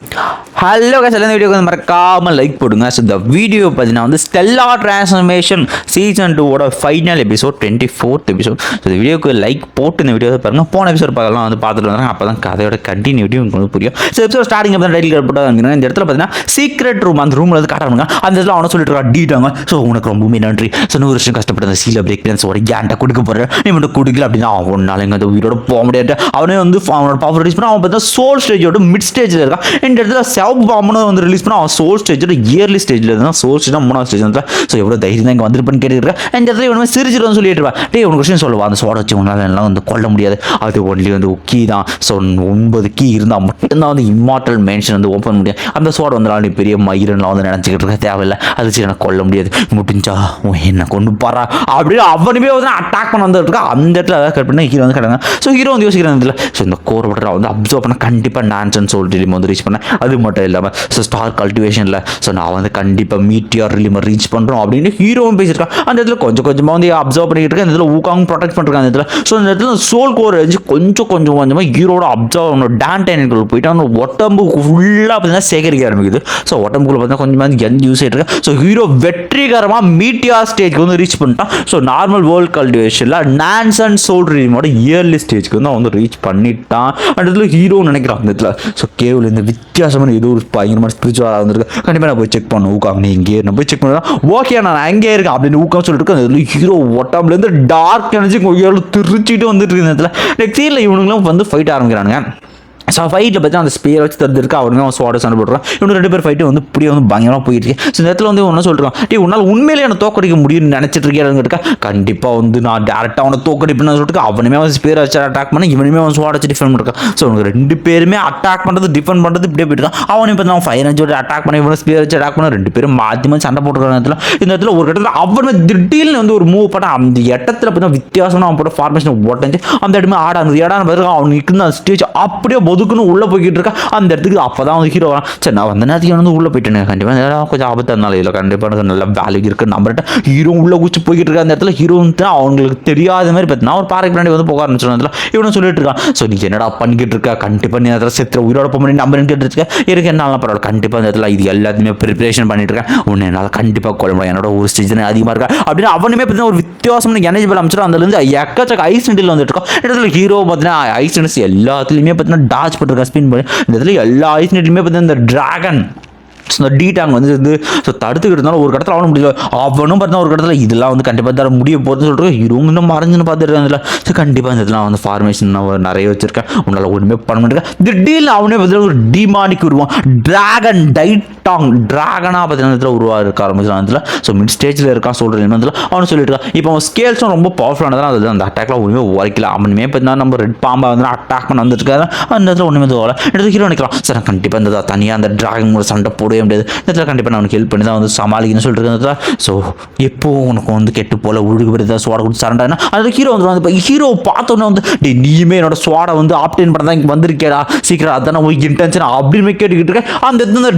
Hello guys எல்லாம் இந்த வீடியோக்கு வந்து மறக்காமல் லைக் போடுங்க. ஸோ இந்த வீடியோ பார்த்தீங்கன்னா வந்து ஸ்டெல்லா டிரான்ஸ்ஃபர்மேஷன் சீசன் டூவோட final episode twenty fourth episode so இந்த வீடியோக்கு லைக் போட்டு இந்த வீடியோ பாருங்க. போன எபிசோட் பார்க்கலாம் வந்து பார்த்துட்டு வந்தாங்க. அப்போ தான் கதையோட கண்டினியூட்டி உங்களுக்கு புரியும். ஸோ எபிசோட் ஸ்டார்டிங் அப்போ தான் டைட்டில் போட்டு வந்துருங்க இந்த இடத்துல பார்த்தீங்கன்னா சீக்ரெட் ரூம் அந்த ரூமில் வந்து காட்டாங்க அந்த இடத்துல அவனை சொல்லிட்டு இருக்கா டீட்டாங்க ஸோ உனக்கு ரொம்பவுமே நன்றி. ஸோ நூறு வருஷம் கஷ்டப்பட்டு அந்த சீல பிரேக் டான்ஸோட கேண்ட்டை கொடுக்க போகிறேன் நீ மட்டும் கொடுக்கல அப்படின்னா அவனால எங்கள் அந்த உயிரோட போக முடியாது. அவனே வந்து அவனோட பவர் ரிலீஸ் பண்ணி அவன் பார்த்தா சோல் ஸ்டேஜோட மிட் ஸ்டேஜில் இருக்கான். இந்த இடத்துல செவ் பாம்புன்னு வந்து ரிலீஸ் பண்ணால் அவன் சோல் ஸ்டேஜோட இயர்லி ஸ்டேஜில் இருந்தால் சோல் ஸ்டேஜ் மூணாவது ஸ்டேஜ் இருந்தால் ஸோ எவ்வளோ தைரியம் தான் இங்கே வந்துருப்பேன் கேட்டுருக்கேன் இந்த இடத்துல இவனுமே சிரிச்சிட்டு சொல்லிட்டு இருப்பேன். டே உனக்கு விஷயம் சொல்லுவா? அந்த சோட வச்சு உங்களால் எல்லாம் வந்து கொல்ல முடியாது. அது ஒன்லி வந்து கீ தான். ஸோ ஒன்பது கீ இருந்தால் மட்டும்தான் வந்து இம்மார்டல் மென்ஷன் வந்து ஓப்பன் முடியும். அந்த சோட வந்தாலும் நீ பெரிய மயிரெல்லாம் வந்து நினச்சிக்கிட்டு இருக்க தேவையில்லை. அது சரி எனக்கு கொல்ல முடியாது. முடிஞ்சா உன் என்ன கொண்டு பாரா அப்படின்னு அவனுமே வந்து அட்டாக் பண்ண வந்துருக்கா அந்த இடத்துல அதாவது கட் பண்ணி ஹீரோ வந்து கிடங்க ஸோ ஹீரோ வந்து யோசிக்கிறாங்க இதில் ஸோ இந்த கோர் பட்டரை வந்து அப்சர்வ் பண்ண கண்டிப்பாக நான்சன் சொல்லிட்டு வந்து ரீச் பண்ணேன் அது மட்டும் இல்லாமல் ஸோ ஸ்டார் கல்டிவேஷனில் ஸோ நான் வந்து கண்டிப்பாக மீட்டியார் ரிலிம் ரீச் பண்ணுறோம் அப்படின்னு ஹீரோவும் பேசியிருக்கான். அந்த இடத்துல கொஞ்சம் கொஞ்சமாக வந்து அப்சர்வ் பண்ணிக்கிட்டு இருக்கேன். அந்த இடத்துல ஊக்காவும் ப்ரொடெக்ட் பண்ணுறாங்க அந்த இடத்துல. ஸோ இந்த இடத்துல சோல் கோர் அடிச்சு கொஞ்சம் கொஞ்சம் கொஞ்சமாக ஹீரோட அப்சர்வ் அவனோட டேன்டைனுக்குள்ள போயிட்டு அவனோட உடம்பு ஃபுல்லாக பார்த்தீங்கன்னா சேகரிக்க ஆரம்பிக்குது. ஸோ உடம்புக்குள்ள பார்த்தீங்கன்னா கொஞ்சமாக எந்த யூஸ் ஆகிட்டு இருக்கு ஸோ ஹீரோ வெற்றிகரமாக மீட்டியார் ஸ்டேஜ்க்கு வந்து ரீச் பண்ணிட்டான். ஸோ நார்மல் வேர்ல்ட் கல்டிவேஷனில் நான்ஸ் அண்ட் சோல் ரிலீமோட இயர்லி ஸ்டேஜ்க்கு வந்து அவன் வந்து ரீச் பண்ணிட்டான். அந்த இடத்துல ஹீரோ நினைக்கிறான். அந்த இடத்துல. ஸோ கேவில் இந்த வித்தியாசமான ஏதோ ஒரு பயங்கரமான ஸ்பிரிச்சுவலாக இருந்திருக்கு. கண்டிப்பாக நான் போய் செக் பண்ண ஊக்காங்க நீ இங்கே நான் போய் செக் பண்ணா ஓகே நான் அங்கே இருக்கேன் அப்படின்னு ஊக்கம் சொல்லிட்டு இருக்கேன் அந்த ஹீரோ உடம்புலேருந்து டார்க் எனர்ஜி கொய்யாலும் திருச்சிட்டு வந்துட்டு இருக்கு இடத்துல நெக்ஸ்ட் இயரில் இவனுங்களும் வந்து ஃபைட் ஆரம்பிக்கிறானுங்க. ஸோ ஃபைட்டில் பார்த்தீங்கன்னா அந்த ஸ்பேர் வச்சு தந்துருக்கு அவனுமே அவன் சோட சண்டை போடுறான் இவனு ரெண்டு பேர் ஃபைட்டு வந்து இப்படியே வந்து பயங்கரமாக போயிட்டு ஸோ இந்த இடத்துல வந்து ஒன்றும் சொல்கிறான் டே உன்னால் உண்மையிலே என்ன தோக்கடிக்க முடியும்னு நினச்சிட்டு இருக்கேன் கண்டிப்பாக வந்து நான் டேரெக்டாக அவனை தோக்கடிப்பேன்னு சொல்லிட்டு அவனுமே அவன் ஸ்பேர் வச்சு அட்டாக் பண்ண இவனுமே அவன் சோட வச்சு டிஃபெண்ட் பண்ணிருக்கான். ஸோ அவனுக்கு ரெண்டு பேருமே அட்டாக் பண்ணுறது டிஃபெண்ட் பண்ணுறது இப்படியே போயிட்டு அவனும் இப்போ நான் ஃபைவ் ரேஞ்சோட அட்டாக் பண்ணி இவனை ஸ்பேர் வச்சு அட்டாக் பண்ண ரெண்டு பேரும் மாற்றி மாற்றி சண்டை போட்டுருக்காங்க இடத்துல. இந்த இடத்துல ஒரு இடத்துல அவனை திடீர்னு வந்து ஒரு மூவ் பண்ண அந்த இடத்துல பார்த்தா வித்தியாசமாக அவன் போட்ட ஃபார்மேஷன் ஓட்டஞ்சு அந்த இடமே ஆடாது இடம் பார்த்துருக்கான் அவன் நிற்கிற அந்த ஸ்டேஜ் அப்படியே போது பொதுக்குன்னு உள்ளே போய்கிட்டு இருக்கா? அந்த இடத்துக்கு அப்போ தான் வந்து ஹீரோ வரான். சரி நான் வந்த நேரத்துக்கு வந்து உள்ளே போயிட்டேன். கண்டிப்பாக கொஞ்சம் ஆபத்தாக இருந்தாலும் கண்டிப்பாக எனக்கு நல்ல வேல்யூ இருக்குது நம்பர்கிட்ட ஹீரோ உள்ளே குச்சி போய்கிட்டு இருக்க அந்த இடத்துல ஹீரோ வந்து அவங்களுக்கு தெரியாத மாதிரி பார்த்தீங்கன்னா ஒரு பாறைக்கு பின்னாடி வந்து போக ஆரம்பிச்சிடும் இவனும் சொல்லிட்டு இருக்கான். ஸோ நீ என்னடா பண்ணிக்கிட்டு இருக்கா? கண்டிப்பாக நீ அதில் செத்துற. உயிரோட போக முடியும் நம்பர் கேட்டுருக்க. இருக்கு பரவாயில்ல. கண்டிப்பாக அந்த இடத்துல இது எல்லாத்தையுமே ப்ரிப்பரேஷன் பண்ணிட்டு இருக்கேன். உன்னை என்னால் கண்டிப்பாக கொள்ள முடியும் என்னோட ஒரு சீசன் அதிகமாக இருக்கா? அப்படின்னு அவனுமே பார்த்தீங்கன்னா ஒரு வித்தியாசமான எனர்ஜி பல அமைச்சிடும் அதுலேருந்து எக்கச்சக்க ஐஸ் நெண்டில் வந்துட்டு இருக்கோம் இடத்துல ஹீரோ பார்த்தீங்கன்னா ஐஸ் நெட்ஸ் எல்லாத்துலேயுமே பார்த்தீங்கன்னா டாச் பண்ணிருக்கா ஸ்பின் பண்ணி இந்த இடத்துல எல்லா ஐஸ் நெட்லையுமே பார்த்தீங்கன்னா இந்த டிராகன் ஸோ இந்த டீடாங் வந்து இருந்து ஸோ தடுத்துக்கிட்டு இருந்தாலும் ஒரு கடத்தில் அவனும் முடியல அவனும் பார்த்தா ஒரு கடத்தில் இதெல்லாம் வந்து கண்டிப்பாக தர முடிய போகிறதுன்னு சொல்லிட்டு இவங்க இன்னும் மறைஞ்சுன்னு பார்த்துருக்காங்க இதில். ஸோ கண்டிப்பாக இந்த இதெல்லாம் வந்து ஃபார்மேஷன் நான் நிறைய வச்சிருக்கேன். உன்னால் ஒன்றுமே பண்ண மாட்டேங்க திடீர்னு அவனே வந்து ஒரு டிமானிக் உருவான் டிராகன் டாங் டிராகனாக பார்த்தீங்கன்னா உருவாக இருக்க ஆரம்பிச்சிடும் அதில் ஸோ மிட் ஸ்டேஜில் இருக்கான் சொல்கிறேன் அதில் அவனு சொல்லிட்டு இருக்கான். இப்போ அவன் ஸ்கேல்ஸும் ரொம்ப பவர்ஃபுல்லானதான் அது அந்த அட்டாக்லாம் ஒன்றுமே உரைக்கல. அவனுமே பார்த்தீங்கன்னா நம்ம ரெட் பாம்பா வந்து அட்டாக் பண்ண வந்துருக்காரு அந்த இடத்துல ஒன்றுமே தோல இடத்துல ஹீரோ நினைக்கலாம் சார் கண்டிப்பாக இந்த தனியாக அந்த டிராகன் கூட சண்டை போடவே முடியாது. இந்த இடத்துல கண்டிப்பாக நான் அவனுக்கு ஹெல்ப் பண்ணி தான் வந்து சமாளிக்கணும்னு சொல்லிட்டு இருக்கிறதா ஸோ எப்போ உனக்கு வந்து கெட்டு போல ஒழுங்கு பெரிய சோட கொடுத்து சரண்டானா அந்த ஹீரோ வந்து வந்து ஹீரோ பார்த்தோன்னே வந்து டே நீயுமே என்னோட சுவாடை வந்து ஆப்டேன் பண்ண தான் இங்கே வந்திருக்கேடா. சீக்கிரம் அதான உனக்கு இன்டென்ஷன் அப்படின்னு கேட்டுக்கிட்டு இருக்கேன் அந்த இடத்துல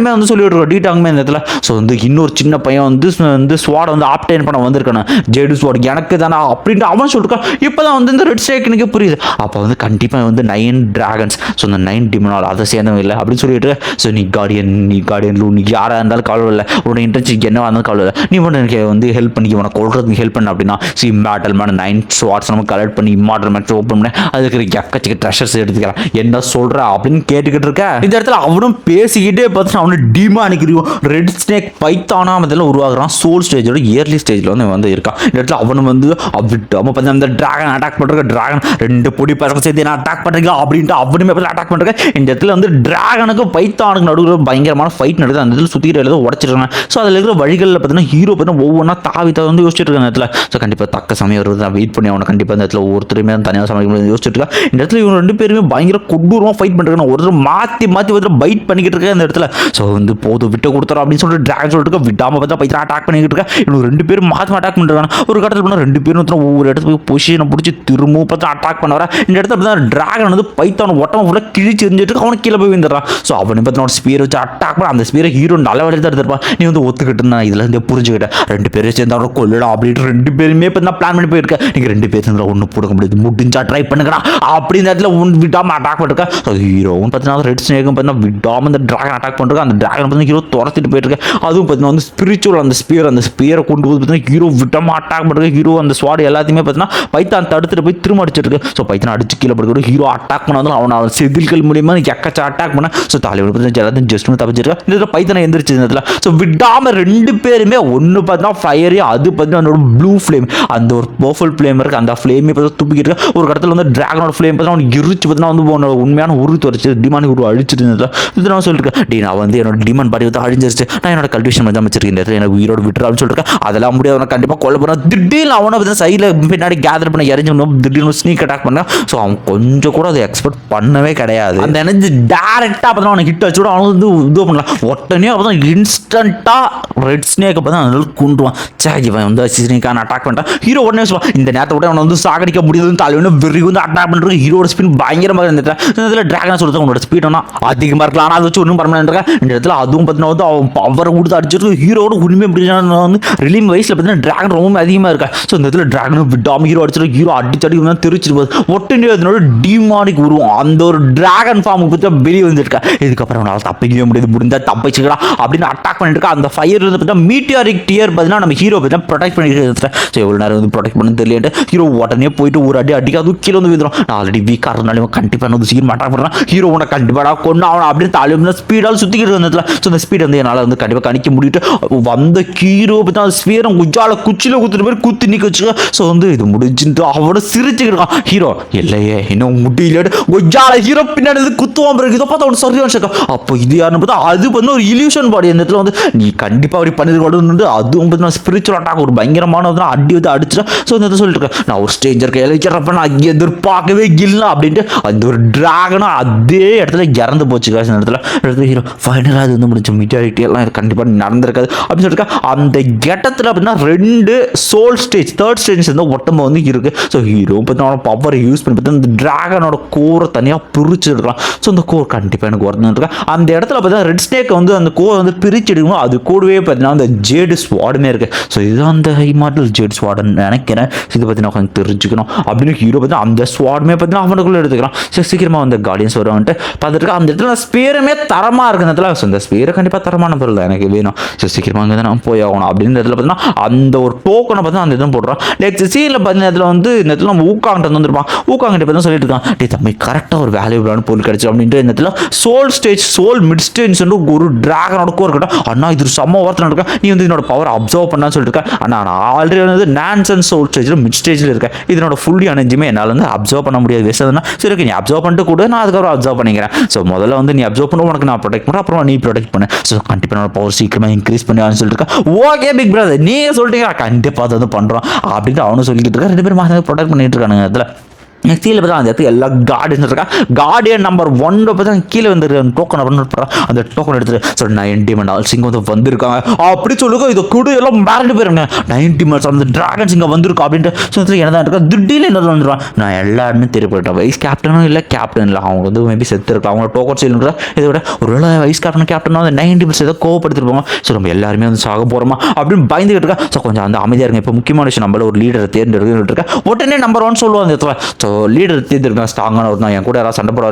இந்த வந்து சொல்லிட்டு இருக்கோம் டீட்டாங்குமே இந்த இடத்துல ஸோ வந்து இன்னொரு சின்ன பையன் வந்து வந்து ஸ்வாட் வந்து ஆப்டைன் பண்ண வந்திருக்கானே. ஜேடு ஸ்வாட் எனக்கு தானே அப்படின்ட்டு அவன் சொல்லிருக்கான் இப்போ தான் வந்து இந்த ரெட் ஸ்டேக்கனுக்கு புரியுது. அப்போ வந்து கண்டிப்பாக வந்து நைன் டிராகன்ஸ் ஸோ இந்த நைன் டிமனால் அதை சேர்ந்தவங்க இல்லை அப்படின்னு சொல்லிட்டு. ஸோ நீ கார்டியன் நீ கார்டியன் லூ நீ யாராக இருந்தாலும் கவலை இல்லை உன்னோட இன்டர்ன்ஷிப் என்னவாக இருந்தாலும் கவலை இல்லை நீ மட்டும் எனக்கு வந்து ஹெல்ப் பண்ணி உனக்கு கொள்றதுக்கு ஹெல்ப் பண்ண அப்படின்னா சி மேட்டல் மேன் நைன் ஸ்வாட்ஸ் நம்ம கலெக்ட் பண்ணி இம்மாட்டல் மேட்ச் ஓப்பன் பண்ணி. அதுக்கு எக்கச்சக்க ட்ரெஷர்ஸ் எடுத்துக்கிறேன் என்ன சொல்கிற அப்படின்னு கேட்டுக்கிட்டு இருக்க. இந்த இடத்துல அவனும் பேசிக்கிட்டே பார்த்துட்டு அவனு டிமானிக்கிறியும் ரெட் ஸ்னேக் பைத்தானா அதெல்லாம் உருவாகிறான். சோல் ஸ்டேஜோட இயர்லி ஸ்டேஜில் வந்து வந்து இருக்கான். இந்த இடத்துல அவன் வந்து விட்டு அவன் பார்த்து அந்த டிராகன் அட்டாக் பண்ணுறக்க டிராகன் ரெண்டு பொடி பசங்க சேர்த்து என்ன அட்டாக் பண்ணுறீங்க அப்படின்ட்டு அவனுமே பார்த்து அட்டாக் பண்ணுறேன் இந்த இடத்துல வந்து டிராகனுக்கும் பைத்தானுக்கு நடுவில் பயங்கரமான ஃபைட் நடக்குது. அந்த இடத்துல சுற்றிக்கிற எழுத உடச்சிருக்காங்க. ஸோ அதில் இருக்கிற வழிகளில் பார்த்தீங்கன்னா ஹீரோ பார்த்தீங்கன்னா ஒவ்வொன்றா தாவி தாவி வந்து யோசிச்சுட்டு இருக்காங்க இந்த இடத்துல. ஸோ கண்டிப்பாக தக்க சமயம் வருது. நான் வெயிட் பண்ணி அவனை கண்டிப்பாக இந்த இடத்துல ஒருத்தருமே தனியாக சமைக்க யோசிச்சுட்டு இருக்கா. இந்த இடத்துல இவங்க ரெண்டு பேருமே பயங்கர கொடூரமாக ஃபைட் பண்ணுறாங்க ஒருத்தர் மாற்றி மாற்றி ஒருத்தர் பைட் பண்ணிக்கிட்டு இருக்கேன் இந்த இடத்துல. ஸோ ஸோ வந்து போதும் விட்டு கொடுத்துறோம் அப்படின்னு சொல்லிட்டு ட்ராகன் சொல்லிட்டு விடாமல் பார்த்தா பைத்தான் அட்டாக் பண்ணிக்கிட்டு இருக்கா இன்னும் ரெண்டு பேரும் மாற்றி அட்டாக் பண்ணுறாங்க ஒரு கட்டத்தில் பண்ணால் ரெண்டு பேரும் ஒருத்தர் ஒவ்வொரு இடத்துக்கு போய் பொசிஷனை பிடிச்சி திரும்பவும் பார்த்தா அட்டாக் பண்ண வர இந்த இடத்துல பார்த்தா ட்ராகன் வந்து பைத்தான் ஒட்டமாக ஃபுல்லாக கிழிச்சு எரிஞ்சிட்டு அவனுக்கு கீழே போய் வந்துடுறான் ஸோ அவனை பார்த்து ஒரு ஸ்பீர் வச்சு அட்டாக் பண்ண அந்த ஸ்பீரை ஹீரோ நல்ல வழி தான் எடுத்துருப்பான் நீ வந்து ஒத்துக்கிட்டு நான் இதில் இருந்தே புரிஞ்சுக்கிட்டேன் ரெண்டு பேரும் சேர்ந்து அவனை கொல்லலாம் அப்படின்ட்டு ரெண்டு பேருமே இப்போ தான் பிளான் பண்ணி போயிருக்கேன் நீங்கள் ரெண்டு பேர் சேர்ந்து ஒன்று போட முடியாது. முடிஞ்சா ட்ரை பண்ணுங்கடா. அப்படி இந்த இடத்துல ஒன்று விடாமல் அட்டாக் பண்ணிருக்கேன் ஸோ ஹீரோவும் பார்த்தீங்கன்னா ரெட் ஸ்னேக்கும் பார்த்தீங்கன்னா விடாமல் இந்த ட்ராகன் அட்டாக் பண்ணிருக்கேன் அந்த ட்ராகன் பார்த்தீங்கன்னா ஹீரோ துரத்திட்டு போயிருக்கு அதுவும் பார்த்தீங்கன்னா வந்து ஸ்பிரிச்சுவல் அந்த ஸ்பியர் அந்த ஸ்பியரை கொண்டு போது பார்த்தீங்கன்னா ஹீரோ விட்டமாக அட்டாக் பண்ணுறது ஹீரோ அந்த ஸ்வாடு எல்லாத்தையுமே பார்த்தீங்கன்னா பைத்தான் தடுத்துட்டு போய் திரும்ப அடிச்சிருக்கு ஸோ பைத்தான் அடிச்சு கீழே படுக்கிற ஹீரோ அட்டாக் பண்ணாலும் அவன் அவன் செதில்கள் மூலியமாக எக்கச்சா அட்டாக் பண்ண. ஸோ தலைவர் பார்த்தீங்கன்னா எல்லாத்தையும் ஜஸ்ட் தப்பிச்சிருக்கா. இந்த இடத்துல பைத்தனை எந்திரிச்சு இந்த இடத்துல. ஸோ விடாமல் ரெண்டு பேருமே ஒன்று பார்த்தீங்கன்னா ஃபயரு அது பார்த்தீங்கன்னா அதோட ப்ளூ ஃப்ளேம் அந்த ஒரு பர்ஃபுல் ஃப்ளேம் இருக்குது அந்த ஃப்ளேமே பார்த்தா துப்பிக்கிட்டு இருக்கு. ஒரு இடத்துல வந்து டிராகனோட ஃப்ளேம் பார்த்தீங்கன்னா அவனுக்கு இருச்சு பார்த்தீங்கன்னா வந்து உன்னோட உண்மையான உரு துறைச்சு டிமானி உருவ அழிச்சிட்டு இருந்ததுல இது நான் சொல்லியிருக்கேன் டி நான் வந்து என்னோட டிமாண்ட் பாடி வந்து அழிஞ்சிருச்சு. நான் என்னோட கல்விஷன் வந்து அமைச்சிருக்கேன் எனக்கு உயிரோட விட்டுரு அப்படின்னு அதெல்லாம் முடியாது. அவனை கண்டிப்பாக கொலை பண்ண திடீர்னு அவனை வந்து சைடில் பின்னாடி கேதர் பண்ண இறஞ்சிடணும் திடீர்னு ஸ்னீக் அட்டாக் பண்ண ஸோ அவன் கொஞ்சம் கூட அதை எக்ஸ்பெக்ட் பண்ணவே கிடையாது. அந்த எனர்ஜி டேரெக்டாக பார்த்தா அவனை ஹிட் வச்சு அவனுக்கு வந்து இது பண்ணலாம். உடனே அப்போ தான் இன்ஸ்டண்ட்டாக ரெட் ஸ்னேக் அப்போ தான் அதனால கொண்டுருவான் சே இவன் வந்து ஸ்னேக்கான அட்டாக் பண்ணிட்டான். ஹீரோ உடனே சொல்லுவான் இந்த நேரத்தை விட அவனை வந்து சாகடிக்க முடியுதுன்னு தலைவனு வெறி வந்து அட்டாக் பண்ணுறது ஹீரோட ஸ்பின் பயங்கரமாக இருந்தது இந்த இடத்துல டிராகன் சொல்கிறது உன்னோட ஸ்பீட் ஆனால் அதிகமாக இருக்கலாம். ஆனால் அதை வச்சு ஒன்றும் பண்ண வேண்டிய இந்த இடத்துல அதுவும் பார்த்தீங்கன்னா வந்து அவன் பவரை கொடுத்து அடிச்சிட்டு ஹீரோட உண்மை எப்படின்னா வந்து ரிலீம் வயசில் பார்த்தீங்கன்னா டிராகன் ரொம்ப அதிகமாக இருக்கா. ஸோ இந்த இடத்துல டிராகனும் விடாமல் ஹீரோ அடிச்சிட்டு ஹீரோ அடிச்சு அடி வந்து தெரிச்சிட்டு போகுது. ஒட்டுனே அதனோட டிமானிக் உருவம். அந்த ஒரு டிராகன் ஃபார்ம் பார்த்தா வெளியே வந்துருக்கா இதுக்கப்புறம் அவனால் தப்பிக்கவே முடியாது. முடிந்தா தப்பிச்சுக்கலாம் அப்படின்னு அட்டாக் பண்ணிட்டு அந்த ஃபயர் வந்து பார்த்தீங்கன்னா மீட்டியாரிக் டியர் பார்த்தீங்கன்னா நம்ம ஹீரோ பார்த்தீங்கன்னா ப்ரொடெக்ட் பண்ணிட்டு ஸோ எவ்வளோ நேரம் வந்து ப்ரொடெக்ட் பண்ண தெரியலன்ட்டு ஹீரோ உடனே போயிட்டு ஒரு அடி அடிக்க அதுவும் கீழே வந்து விழுந்துடும் நான் ஆல்ரெடி வீக்காக இருந்தாலும் கண்டிப்பாக வந்து சீக்கிரம் அட்டாக் பண்ணுறான் ஹீரோ உன்னை கண்டிப்பாக கொண்டு அவன் அப்படியே தலைவன ஸ்பீடால் சுற்றிக்கிட்டு நேரத்தில் ஸோ அந்த ஸ்பீட் வந்து என்னால் வந்து கண்டிப்பாக கணிக்க முடியிட்டு வந்த ஹீரோ பார்த்தா ஸ்பீரம் உஜால குச்சியில் குத்துட்டு போய் குத்தி நிற்க வச்சுக்க ஸோ வந்து இது முடிஞ்சுட்டு அவனோட சிரிச்சுக்கிட்டு இருக்கான். ஹீரோ இல்லையே இன்னும் முடியல உஜால ஹீரோ பின்னாடி இருந்து குத்துவான் பிறகு இதை பார்த்து அவன் சரியான ஷக்கம் அப்போ இது யாருன்னு பார்த்தா அது வந்து ஒரு இல்யூஷன் பாடி அந்த இடத்துல வந்து நீ கண்டிப்பாக அப்படி பண்ணிருக்கணும் அதுவும் பார்த்தீங்கன்னா ஸ்பிரிச்சுவல் அட்டாக் ஒரு பயங்கரமான வந்து அடி வந்து அடிச்சிட்டா ஸோ இந்த இடத்துல சொல்லிட்டு இருக்கேன் நான் ஒரு ஸ்டேஞ்சர் கையில் வைக்கிறப்ப நான் எதிர்பார்க்கவே இல்லை அப்படின்ட்டு அந்த ஒரு டிராகனாக அதே இடத்துல இறந்து போச்சு காசு இந்த இடத்துல. இடத்துல ஹீரோ என்னடா அது வந்து முடிஞ்ச மெஜாரிட்டி எல்லாம் இது கண்டிப்பாக நடந்திருக்காது. அப்படின்னு சொல்லிட்டு அந்த கெட்டத்தில் அப்படின்னா ரெண்டு சோல் ஸ்டேஜ் தேர்ட் ஸ்டேஜ் வந்து ஒட்டம்பு வந்து இருக்குது ஸோ ஹீரோ பார்த்தீங்கன்னா பவரை யூஸ் பண்ணி பார்த்தா இந்த டிராகனோட கோரை தனியாக பிரிச்சு எடுக்கலாம். ஸோ அந்த கோர் கண்டிப்பாக எனக்கு ஒர்த்து இருக்கேன் அந்த இடத்துல பார்த்தா ரெட் ஸ்னேக் வந்து அந்த கோர் வந்து பிரிச்சு எடுக்கணும் அது கூடவே பார்த்தீங்கன்னா அந்த ஜேடு ஸ்வாடுமே இருக்குது ஸோ இதுதான் அந்த இமார்டல் ஜேட் ஸ்வாடுன்னு நினைக்கிறேன். இது பற்றி நான் கொஞ்சம் தெரிஞ்சுக்கணும். அப்படின்னு ஹீரோ பார்த்தா அந்த ஸ்வாடுமே பார்த்தீங்கன்னா அவனுக்குள்ளே எடுத்துக்கிறான் ஸோ சீக்கிரமாக வந்து கார்டியன்ஸ் வருவான்ட்டு பார்த்துட்டு அந்த இடத்துல ஸ்பேருமே தரமாக இருக்கு. அந்த இடத்துல ஸோ இந்த ஸ்பேரை கண்டிப்பாக தரமான பொருள் தான் எனக்கு வேணும். ஸோ சீக்கிரமாக அங்கே நான் போய் ஆகணும். அப்படின்னு இடத்துல பார்த்தீங்கன்னா அந்த ஒரு டோக்கனை பார்த்து அந்த இதுவும் போடுறான் நெக்ஸ்ட் சீனில் பார்த்தீங்கன்னா இடத்துல வந்து இந்த இடத்துல நம்ம ஊக்காங்கிட்ட வந்துருப்பான். ஊக்காங்கிட்ட பார்த்தா சொல்லிட்டு இருக்கான் டே தம்பி கரெக்டாக ஒரு வேல்யூபிளான பொருள் கிடைச்சு அப்படின்ட்டு இந்த இடத்துல soul stage soul mid stage ஒரு டிராகனோட கோர் இருக்கட்டும். அண்ணா இது செம்ம ஒருத்தன் இருக்கா நீ வந்து இதனோட பவர் அப்சர்வ் பண்ணான்னு சொல்லிட்டு இருக்க அண்ணா நான் ஆல்ரெடி வந்து நான்ஸ் அண்ட் சோல் ஸ்டேஜில் மிட் ஸ்டேஜில் இருக்கேன். இதனோட ஃபுல்லி எனர்ஜியுமே என்னால் வந்து அப்சர்வ் பண்ண முடியாது. வேஸ்ட் சரி ஓகே நீ அப்சர்வ் பண்ணிட்டு கூட. நான் அதுக்கப்புறம் அப்சர்வ் பண்ணிக்கிறேன். ஸோ முதல்ல வந்து நீ அப்சர்வ் பண்ண. உனக்கு நான் ப்ரொடெக்ட் பண்ணுறேன் அப்புறம் நீ ப்ரொடெக்ட் பண்ண. ஸோ கண்டிப்பாக என்னோட பவர் சீக்கிரமாக இன்க்ரீஸ் பண்ணுவான்னு சொல்லிட்டு இருக்கேன் ஓகே பிக் பிரதர் நீங்கள் சொல்லிட்டீங்க கண்டிப்பாக அதை வந்து பண்ணுறோம் அப்படின்னு அவனும் சொல்லிக்கிட்டு இருக்கா. ரெண்டு பேரும் மாதம் ப்ரொடெக்ட் பண்ணிட்டு இருக்கானுங்க. அதில் நெக்ஸ்ட் கீழே பார்த்தா அந்த இடத்துல எல்லா கார்டியன்ஸ் இருக்கா கார்டியன் நம்பர் ஒன்ல பார்த்தா கீழே வந்து டோக்கன் அப்படின்னு அந்த டோக்கன் எடுத்துட்டு ஸோ நைன்டி மணி ஆல் சிங்கம் வந்து வந்திருக்காங்க. அப்படி சொல்லுங்க இதை குடு எல்லாம் மறந்து போயிருங்க. நைன்டி மந்த்ஸ் அந்த டிராகன்ஸ் இங்கே வந்திருக்கா? அப்படின்ட்டு ஸோ என்ன தான் இருக்கா திடீர்னு என்ன வந்துருவான்? நான் எல்லாருமே தெரியப்பட்டேன் வைஸ் கேப்டனும் இல்லை கேப்டன் இல்லை அவங்க வந்து மேபி செத்து இருக்கலாம். அவங்க டோக்கன் செய்யணுன்ற இதை விட ஒரு வேளை வைஸ் கேப்டன் கேப்டனும் வந்து நைன்டி பர்சன்ட் ஏதோ கோவப்படுத்திருப்பாங்க ஸோ நம்ம எல்லாருமே வந்து சாக போகிறோமா அப்படின்னு பயந்துகிட்டு இருக்கா ஸோ கொஞ்சம் அந்த அமைதியாக இருங்க. இப்போ முக்கியமான விஷயம் நம்மள ஒரு லீடரை தேர்ந்தெடுக்கிட்டு இருக்கா உடனே நம்பர் ஒன் சொல்லுவோம் அந்த இடத்துல. ஸோ லீடர் தேர்ந்தெடுக்கலாம் ஸ்ட்ராங்கான ஒரு தான் என் கூட யாராவது சண்டை போட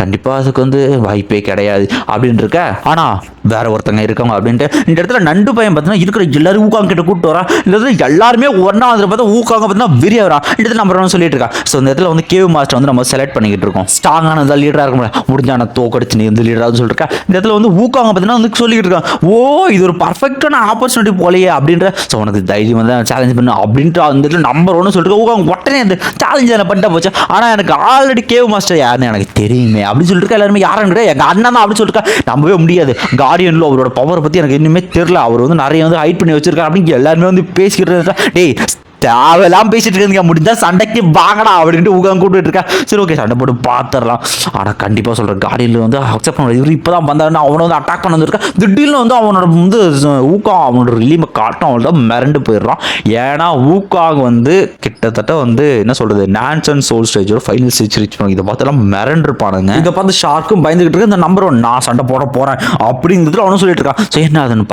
கண்டிப்பாக அதுக்கு வந்து வாய்ப்பே கிடையாது அப்படின்னு இருக்க. ஆனால் வேற ஒருத்தங்க இருக்காங்க அப்படின்ட்டு இந்த இடத்துல நண்டு பையன் பார்த்தீங்கன்னா இருக்கிற எல்லாரும் ஊக்காங்க கிட்ட கூப்பிட்டு வரா. இந்த இடத்துல எல்லாருமே ஒன்றா வந்து பார்த்தா ஊக்காங்க பார்த்தீங்கன்னா விரிய வரா. இந்த இடத்துல நம்பர் ஒன்று சொல்லிட்டு இருக்கா. ஸோ இந்த இடத்துல வந்து கேவ் மாஸ்டர் வந்து நம்ம செலக்ட் பண்ணிக்கிட்டு இருக்கோம். ஸ்ட்ராங்கான லீடராக இருக்க முடியாது. முடிஞ்சான தோக்கடிச்சு நீ வந்து லீடராக சொல்லிட்டு இந்த இடத்துல வந்து ஊக்காங்க பார்த்தீங்கன்னா வந்து சொல்லிக்கிட்டு இருக்கான் ஓ இது ஒரு பர்ஃபெக்டான ஆப்பர்ச்சுனிட்டி போலையே அப்படின்ற. ஸோ உனக்கு தைரியம் வந்து சேலஞ்ச் பண்ணு அப்படின்ட்டு அந்த இடத்துல நம்பர் ஒன்று சொல்லிட்டு ஊக்காங்க. உடனே அந்த சேலஞ்ச் என்ன பண்ணிட்டா போச்சு. ஆனால் எனக்கு ஆல்ரெடி கேவ் மாஸ்டர் யாருன்னு எனக்கு தெரியுமே. அப்படின்னு சொல்லிட்டு எல்லாருமே யாருன்னு எங்கள் அண்ணன் தான் அப்படின்னு சொல்லிட்டு நம்பவே முடியாது. கார்டியனில் அவரோட பவரை பற்றி எனக்கு இன்னுமே தெரில அவர் வந்து நிறைய வந்து ஹைட் பண்ணி வச்சிருக்காரு அப்படின்னு எல்லாருமே வந்து பேசிக்கிட்டு இருக்கா டேய் தேவையெல்லாம் பேசிட்டு இருக்கீங்க முடிஞ்சா சண்டைக்கு வாங்கடா அப்படின்ட்டு ஊக்கம் கூப்பிட்டு இருக்கா. சரி ஓகே சண்டை போட்டு பார்த்துடலாம் ஆனால் கண்டிப்பாக சொல்கிறேன் காடியில் வந்து அக்செப்ட் பண்ண இவர் இப்போ தான் வந்தாருன்னு அவனை வந்து அட்டாக் பண்ண வந்திருக்கா. திடீர்னு வந்து அவனோட வந்து ஊக்கம் அவனோட ரிலீமை காட்டும். அவனோட மிரண்டு போயிடுறான். ஏன்னா ஊக்காங் வந்து கிட்டத்தட்ட வந்து என்ன சொல்கிறது நான்ஸ் அண்ட் சோல் ஸ்டேஜோட ஃபைனல் ஸ்டேஜ் ரீச் பண்ணுவாங்க இதை பார்த்தெல்லாம் மிரண்டுருப்பானுங்க. இதை பார்த்து ஷார்க்கும் பயந்துகிட்டு இருக்கு. இந்த நம்பர் ஒன் நான் சண்டை போட போகிறேன் அப்படிங்கிறதுல அவனும் சொல்லிட்டு இருக்கான். சரி என்ன அதுன்னு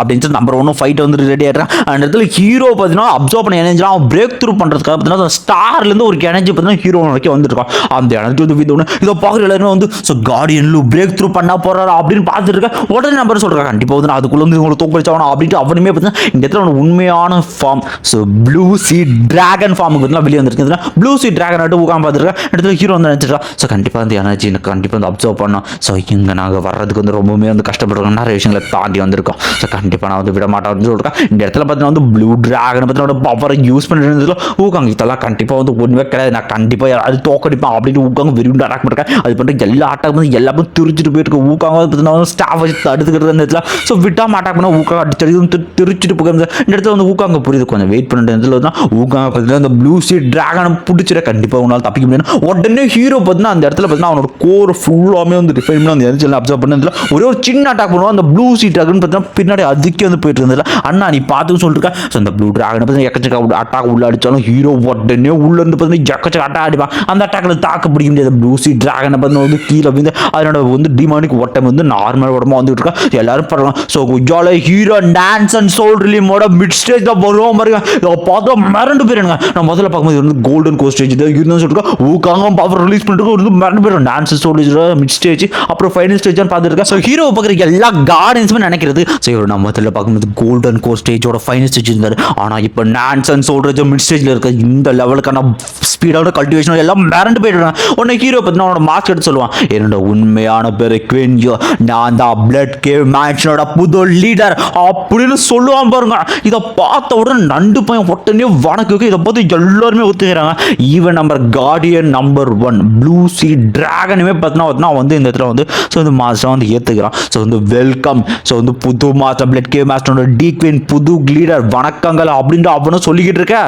அப்படின்னு சொல்லி நம்பர் ஒன்னும் ஃபைட் வந்து ரெடி ஆகிட்டான் அந்த இடத்துல ஹீரோ பார்த்தீங்கன்னா அப்சர்வ் பண்ண எனர்ஜி அவன் பிரேக் த்ரூ பண்ணுறதுக்காக பார்த்தீங்கன்னா ஸ்டார்லேருந்து ஒரு எனர்ஜி பார்த்தீங்கன்னா ஹீரோ வரைக்கும் வந்துருக்கான். அந்த எனர்ஜி வந்து வித் ஒன்று இதை பார்க்குற எல்லாருமே வந்து so guardian Lu break through பண்ண போறாரு? அப்படின்னு பார்த்துட்டு இருக்கேன் உடனே நம்பர் சொல்கிறான் கண்டிப்பாக வந்து நான் அதுக்குள்ள வந்து உங்களை தோக்கடிச்சவனா அப்படின்ட்டு அவனுமே பார்த்தீங்கன்னா இந்த இடத்துல உண்மையான form so blue sea dragon ஃபார்முக்கு வந்து வெளியே வந்திருக்கு. ப்ளூ சி டிராகன் ஆட்டு உட்காந்து பார்த்துருக்கேன் இடத்துல ஹீரோ வந்து நினச்சிருக்கா ஸோ கண்டிப்பாக அந்த எனர்ஜி எனக்கு கண்டிப்பாக வந்து அப்சர்வ் பண்ணோம் ஸோ இங்கே நாங்கள் வர்றதுக்கு வந்து ரொம்பவுமே வந்து கஷ்டப்படுறோம். நிறைய விஷயங்களை தாண்டி வந்திருக்கோம். ஸோ கண்டிப்பாக நான் வந்து விட மாட்டேன் வந்து சொல்கிறேன் இந்த இடத்துல பார்த்தீங்கன்னா வந்து ப்ளூ டிராகன் பார்த்தீங்கன்னா பவரை யூஸ் பண்ணுறதுல ஊக்காங்க இதெல்லாம் கண்டிப்பாக வந்து ஒன்றுமே கிடையாது. நான் கண்டிப்பாக அது தோக்கடிப்பேன் அப்படின்னு ஊக்காங்க விரும்பி அட்டாக் பண்ணிருக்கேன் அது பண்ணுற எல்லா அட்டாக் வந்து எல்லாமே திரிச்சிட்டு போயிருக்கு ஊக்காங்க வந்து பார்த்தீங்கன்னா ஸ்டாஃப் வச்சு தடுத்துக்கிறது அந்த இடத்துல ஸோ விட்டாமல் அட்டாக் பண்ண ஊக்காங்க அடிச்சடி திரிச்சிட்டு போகிறது இந்த இடத்துல வந்து ஊக்காங்க புரியுது. கொஞ்சம் வெயிட் பண்ணுற இடத்துல வந்து ஊக்காங்க பார்த்தீங்கன்னா அந்த ப்ளூ சீட் டிராகனை பிடிச்சிட கண்டிப்பாக உன்னால் தப்பிக்க முடியும் உடனே ஹீரோ பார்த்தீங்கன்னா அந்த இடத்துல பார்த்தீங்கன்னா அவனோட கோர் ஃபுல்லாமே வந்து டிஃபைன் பண்ணி அந்த எனர்ஜி அப்சர்வ் பண்ணதுல ஒரே ஒரு சின்ன அட்டாக் பண்ணுவோம் அந்த ப்ளூ சீட் டிராகன் பார்த்தீங்கன்னா பின்னாடி அதுக்கே வந்து போயிட்டு இருந்ததுல. அண்ணா நீ பார்த்து சொல்லிருக்கேன் ஸோ அந்த ப்ளூ டிராகனை பார்த்தீங்கன்னா எக்கச்சக்க அட்டாக் உள்ள அடித்தாலும் ஹீரோ உடனே உள்ள இருந்து பார்த்தீங்கன்னா எக்கச்சக்க அட்டாக் அடிப்பான் அந்த அட்டாக்கில் தாக்க பிடிக்க முடியாது. ப்ளூசி சீட் டிராகனை பார்த்தீங்கன்னா வந்து கீழே வந்து அதனோட வந்து டிமானிக் ஓட்டம் வந்து நார்மல் உடம்பா வந்துட்டு இருக்கா. எல்லாரும் பண்ணலாம் ஸோ குஜால ஹீரோ டான்ஸ் அண்ட் சோல் ரிலீமோட மிட் ஸ்டேஜ் வருவோம் பாருங்க. இதை பார்த்தா மிரண்டு போயிருங்க. நான் முதல்ல பார்க்கும்போது வந்து கோல்டன் கோ ஸ்டேஜ் தான் இருந்தாலும் சொல்லிட்டு ஊக்காங்க பவர் ரிலீஸ் பண்ணிட்டு வந்து மிரண்டு போயிடும் டான்ஸ் சோல் மிட் ஸ்டேஜ் அப்புறம் ஃபைனல் ஸ்டேஜ்னு பார்த்துருக்கேன் ஸோ ஹீரோ பார்க்குற எல்லா கார்டன்ஸுமே நினைக்கிறது. ஸோ இவர் நம்ம முதல்ல பார்க்கும்போது கோல்டன் கோ ஸ்டேஜோட ஃபைனல் ஸ்டேஜ் இருந்தார். ஆனால் இப்போ டான்ஸ் அண்ட் சொல்றது மிட் ஸ்டேஜில் இருக்க இந்த லெவலுக்கான ஸ்பீடோட கல்டிவேஷனோட எல்லாம் மிரண்டு போயிடுறான். உடனே ஹீரோ பார்த்தீங்கன்னா அவனோட மாஸ்க் எடுத்து சொல்லுவான். என்னோட உண்மையான பேர் குவின்ஜோ நான் தான் பிளட் கேவ் மேட்சனோட புது லீடர் அப்படின்னு சொல்லுவான் பாருங்க. இதை பார்த்த உடனே நண்டு பையன் உடனே வணக்கம் இதை பார்த்து எல்லாருமே ஒத்துக்கிறாங்க. Even number guardian number one blue sea டிராகனுமே பார்த்தீங்கன்னா வந்து இந்த இடத்துல வந்து ஸோ வந்து மாஸ்டராக வந்து ஏற்றுக்கிறான் ஸோ வந்து வெல்கம் ஸோ வந்து புது மாஸ்டர் பிளட் கேவ் மாஸ்டரோட டி குவின் புது லீடர் வணக்கங்கள் அப்படின்ட்டு அவனும் சொல்லிக்கிட்டு இருக்கா?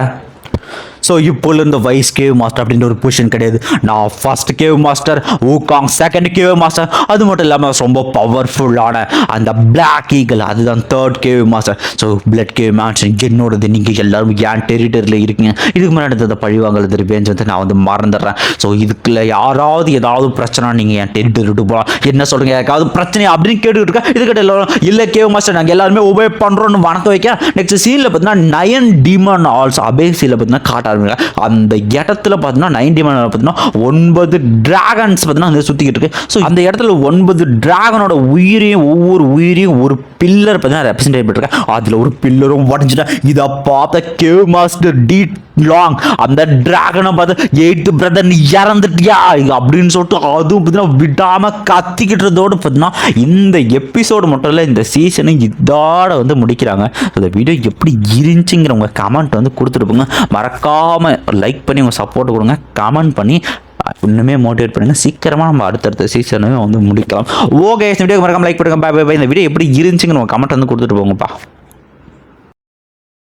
ஸோ இப்போலேருந்து வைஸ் கேவ் மாஸ்டர் அப்படின்ற ஒரு பொசிஷன் கிடையாது. நான் first cave master Wukong second cave master அது மட்டும் இல்லாமல் ரொம்ப பவர்ஃபுல்லான அந்த பிளாக் ஈகிள் அதுதான் third cave master so blood cave master என்னோடது நீங்கள் எல்லாரும் ஏன் டெரிட்டரியில் இருக்கீங்க? இதுக்கு முன்னாடி அந்த பழி வாங்கறது வந்து நான் வந்து மறந்துடுறேன். ஸோ இதுக்குள்ள யாராவது ஏதாவது பிரச்சனை நீங்கள் என் டெரிட்டரி விட்டு போகலாம் என்ன சொல்கிறீங்க யாருக்காவது பிரச்சனை அப்படின்னு கேட்டுக்கிட்டு இருக்கேன். இதுக்கிட்ட எல்லாரும் இல்லை கேவ் மாஸ்டர் நாங்கள் எல்லாருமே உபே பண்ணுறோன்னு வணக்க வைக்க நெக்ஸ்ட் சீனில் பார்த்தீங்கன்னா நயன் டிமன் ஆல்சோ அபேசியில் பார்த்தீங்கன்னா காட்ட ஆரம்பிங்க அந்த இடத்துல பார்த்தீங்கன்னா நைன்டி மேன் பார்த்தீங்கன்னா ஒன்பது டிராகன்ஸ் பார்த்தீங்கன்னா வந்து சுற்றிக்கிட்டு இருக்கு. ஸோ அந்த இடத்துல ஒன்பது டிராகனோட உயிரையும் ஒவ்வொரு உயிரையும் ஒரு பில்லர் பார்த்தீங்கன்னா ரெப்ரசென்ட் பண்ணிருக்கேன் அதில் ஒரு பில்லரும் உடஞ்சிட்டேன் இதை பார்த்த கேவ் மாஸ்டர் டி லாங் அந்த டிராகனை பார்த்து எயித்து பிரதர் நீ இறந்துட்டியா? அப்படின்னு சொல்லிட்டு அதுவும் பார்த்தீங்கன்னா விடாமல் கத்திக்கிட்டதோடு பார்த்தீங்கன்னா இந்த எபிசோடு மட்டும் இல்லை இந்த சீசனை இதோட வந்து முடிக்கிறாங்க. அந்த வீடியோ எப்படி இருந்துச்சுங்கிறவங்க கமெண்ட் வந்து கொடுத்துட்டு போங்க. மறக்காமல் லைக் பண்ணி உங்கள் சப்போர்ட் கொடுங்க. கமெண்ட் பண்ணி இன்னுமே மோட்டிவேட் பண்ணுங்கள் சீக்கிரமாக நம்ம அடுத்தடுத்த சீசனுமே வந்து முடிக்கலாம். ஓகே இந்த வீடியோ மறக்காமல் லைக் பண்ணுங்க. பை பை இந்த வீடியோ எப்படி இருந்துச்சுங்க நம்ம கமெண்ட் வந்து கொடுத்துட்டு போங்கப்பா.